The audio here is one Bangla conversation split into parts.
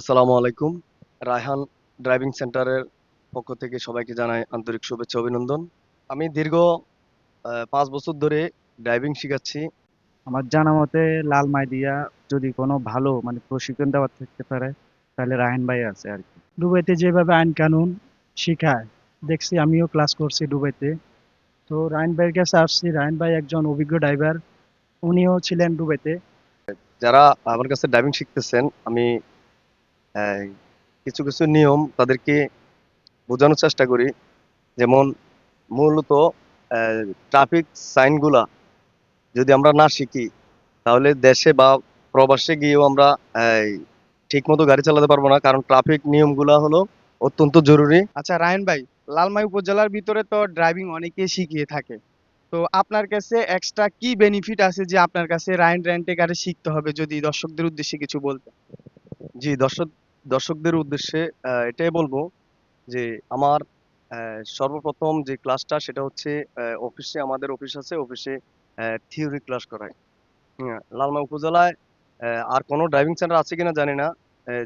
আসসালামু আলাইকুম। রায়হান ড্রাইভিং সেন্টারের পক্ষ থেকে সবাইকে জানাই আন্তরিক শুভেচ্ছা অভিনন্দন। আমি দীর্ঘ পাঁচ বছর ধরে ড্রাইভিং শিখাচ্ছি। আমার জানা মতে লাল মাইদিয়া যদি কোনো ভালো মানে প্রশিক্ষণ দেওয়া থাকতে পারে তাহলে রায়হান ভাই আছে আর কি। দুবাইতে যেভাবে আইন কানুন শেখায় দেখছি আমিও ক্লাস করছি দুবাইতে। তো রায়ন ভাইয়ের কাছে আসছি। রায়ন ভাই একজন অভিজ্ঞ ড্রাইভার উনিও ছিলেন দুবাইতে। যারা আমার কাছে ড্রাইভিং শিখতেছেন আমি কিছু কিছু নিয়ম তাদেরকে বোঝানোর চেষ্টা করি। যেমন মূলত ট্রাফিক সাইনগুলা যদি আমরা না শিখি, তাহলে দেশে বা প্রবাসে গিয়েও আমরা ঠিক মতো গাড়ি চালাতে পারব না। কারণ ট্রাফিক নিয়মগুলা হলো অত্যন্ত জরুরি। আচ্ছা রায়ন ভাই, লালমাই উপজেলার ভিতরে তো ড্রাইভিং অনেকেই শিখিয়ে থাকে। তো আপনার কাছে এক্সট্রা কি বেনিফিট আছে যে আপনার কাছে রায়ন রেন্টে গাড়ি শিখতে হবে, যদি দর্শকদের উদ্দেশ্যে কিছু বলতে জি দর্শক দর্শকদের উদ্দেশ্যে এটাই বলব যে আমার আহ, সর্বপ্রথম যে ক্লাসটা সেটা হচ্ছে আহ, অফিসে আমাদের অফিস আছে অফিসে থিওরি ক্লাস করায়। হুম, লালমা উপজেলায় আর কোনো ড্রাইভিং সেন্টার আছে কিনা জানি না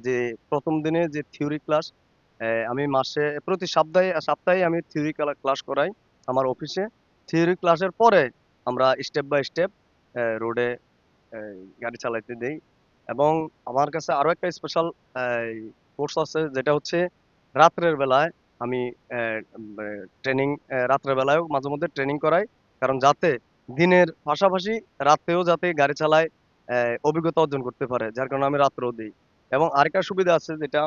যে প্রথম দিনে যে থিওরি ক্লাস আমি মাসে প্রতি সপ্তাহে সপ্তাহে আমি থিওরি ক্লাস করাই আমার অফিসে। থিওরি ক্লাসের পরে আমরা স্টেপ বাই স্টেপ রোডে গাড়ি চালাইতে দেই। এবং আমার কাছে আরও একটা স্পেশাল কোর্স আছে, যেটা হচ্ছে রাত্রের বেলায় আমি ট্রেনিং রাত্রের বেলায়ও মাঝে মধ্যে ট্রেনিং করাই। কারণ যাতে দিনের পাশাপাশি রাতেও যাতে গাড়ি চালায় অভিজ্ঞতা অর্জন করতে পারে, যার কারণে আমি রাত্রেও দিই। এবং আরেকটা সুবিধা আছে যেটা,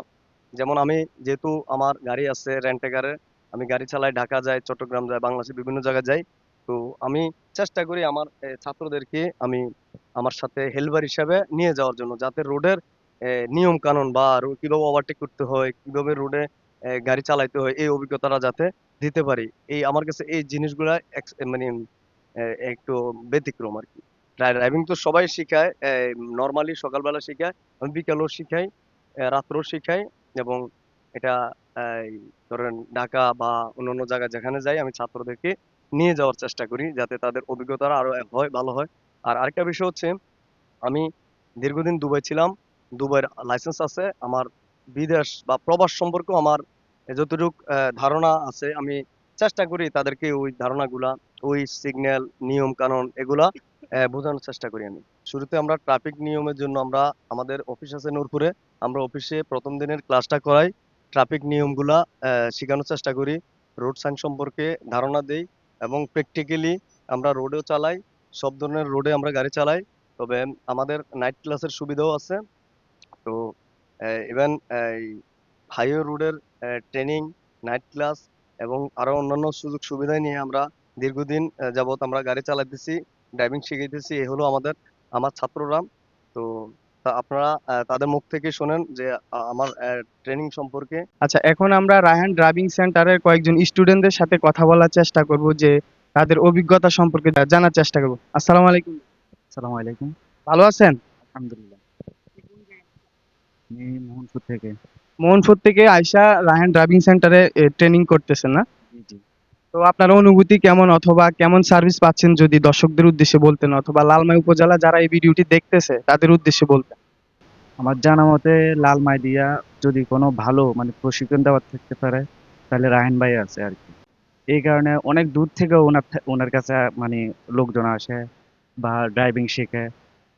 যেমন আমি যেহেতু আমার গাড়ি আছে রেন্টে গাড়ি আমি গাড়ি চালাই ঢাকা যাই, চট্টগ্রাম যাই, বাংলাদেশের বিভিন্ন জায়গায় যাই তো আমি চেষ্টা করি আমার ছাত্রদেরকে আমি আমার সাথে হেল্পার হিসাবে নিয়ে যাওয়ার জন্য, যাতে রোডের নিয়ম কানুন বা কীভাবে ওভারটেক করতে হয়, কীভাবে রোডে গাড়ি চালাইতে হয়, এই অভিজ্ঞতাটা যাতে দিতে পারি। এই আমার কাছে এই জিনিসগুলা মানে একটু ব্যতিক্রম আর কি। ড্রাইভিং তো সবাই শিখায় নর্মালি সকালবেলা শিখায়, আমি বিকালেও শিখাই রাত্রেও শিখাই এবং এটা ধরেন ঢাকা বা অন্যান্য জায়গায় যেখানে যাই আমি ছাত্রদেরকে নিয়ে যাওয়ার চেষ্টা করি যাতে তাদের অভিজ্ঞতা আরও হয়, ভালো হয়। আর আরেকটা বিষয় হচ্ছে, আমি দীর্ঘদিন দুবাই ছিলাম, দুবাইয়ের লাইসেন্স আছে, আমার বিদেশ বা প্রবাস সম্পর্কেও আমার যতটুক ধারণা আছে, আমি চেষ্টা করি তাদেরকে ওই ধারণাগুলা, ওই সিগন্যাল নিয়ম কানুন এগুলা বোঝানোর চেষ্টা করি আমি। শুরুতে আমরা ট্রাফিক নিয়মের জন্য আমরা, আমাদের অফিস আছে নূরপুরে, আমরা অফিসে প্রথম দিনের ক্লাসটা করাই ট্রাফিক নিয়মগুলা শেখানোর চেষ্টা করি রোড সাইন সম্পর্কে ধারণা দেই এবং প্র্যাকটিক্যালি আমরা রোডেও চালাই, সব ধরনের রোডে আমরা গাড়ি চালাই। তবে আমাদের নাইট ক্লাসের সুবিধাও আছে। তো ইভেন হাইওয়ে রোডের ট্রেনিং নাইট ক্লাস এবং আরও অন্যান্য সুযোগ সুবিধা নিয়ে আমরা দীর্ঘদিন যাবত আমরা গাড়ি চালাতেছি ড্রাইভিং শিখাইতেছি। এ হলো আমাদের, আমার ছাত্ররা। তো তা আপনারা তাদের মুখ থেকে শোনেন যে আমার ট্রেনিং সম্পর্কে। আচ্ছা এখন আমরা রায়হান ড্রাইভিং সেন্টারের কয়েকজন স্টুডেন্টদের সাথে কথা বলার চেষ্টা করব যে তাদের অভিজ্ঞতা সম্পর্কে জানার চেষ্টা করব। আসসালামু আলাইকুম। আসসালামু আলাইকুম। ভালো আছেন? আলহামদুলিল্লাহ। আমি মোহনপুর থেকে। মোহনপুর থেকে আয়শা রায়হান ড্রাইভিং সেন্টারে ট্রেনিং করতেছেন না? তো আপনার অনুভূতি কেমন অথবা কেমন সার্ভিস পাচ্ছেন যদি দর্শকদের উদ্দেশ্যে বলতেন অথবা লালমাই উপজেলা যারা এই ভিডিওটি দেখতেছে, তাদের উদ্দেশ্যে বলতেন। আমার জানা মতে লালমাই দিয়া যদি কোনো ভালো মানে প্রশিক্ষণ দেওয়া থাকতে পারে, তাহলে রাহেন ভাই আছে আর কি। এই কারণে অনেক দূর থেকে ওনার ওনার কাছে মানে লোকজন আসে বা ড্রাইভিং শেখে।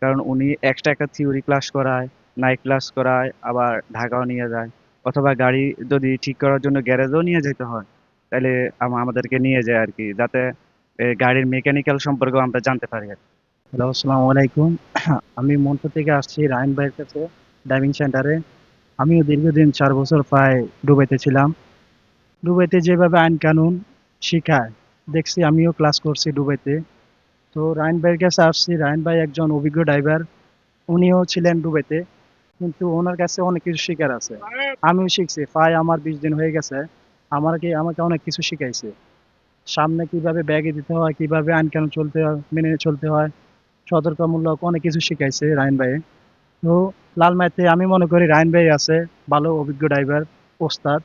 কারণ উনি এক্সট্রা একটা থিওরি ক্লাস করায় নাইট ক্লাস করায়, আবার ঢাকাও নিয়ে যায়। অথবা গাড়ি যদি ঠিক করার জন্য গ্যারেজও নিয়ে যেতে হয় তাহলে আমাদেরকে নিয়ে যায় আর কি যাতে গাড়ির মেকানিক্যাল সম্পর্কেও আমরা জানতে পারি আর হ্যালো আসসালামু আলাইকুম। আমি মন্টু থেকে আসছি রায়ন ভাইয়ের কাছে ড্রাইভিং সেন্টারে আমিও দীর্ঘদিন চার বছর প্রায় দুবাইতে ছিলাম। দুবাইতে যেভাবে আইন কানুন শিখায়, দেখছি আমিও ক্লাস করছি ডুবাইতে তো রায়ন ভাইয়ের কাছে আসছি, রায়ন ভাই একজন অভিজ্ঞ ড্রাইভার উনিও ছিলেন ডুবাইতে কিন্তু ওনার কাছে অনেক কিছু শেখার আছে। আমিও শিখছি, প্রায় আমার বিশ দিন হয়ে গেছে। আমাকে আমাকে অনেক কিছু শিখাইছে। সামনে কীভাবে ব্যাগে দিতে হয়, কীভাবে আইন কানুন চলতে হয়, মেনে চলতে হয় সতর্কমূলক অনেক কিছু শিখাইছে রায়ন ভাই। তো লালমাইতে আমি মনে করি রায়ন ভাই আছে, ভালো, অভিজ্ঞ ড্রাইভার ওস্তাদ।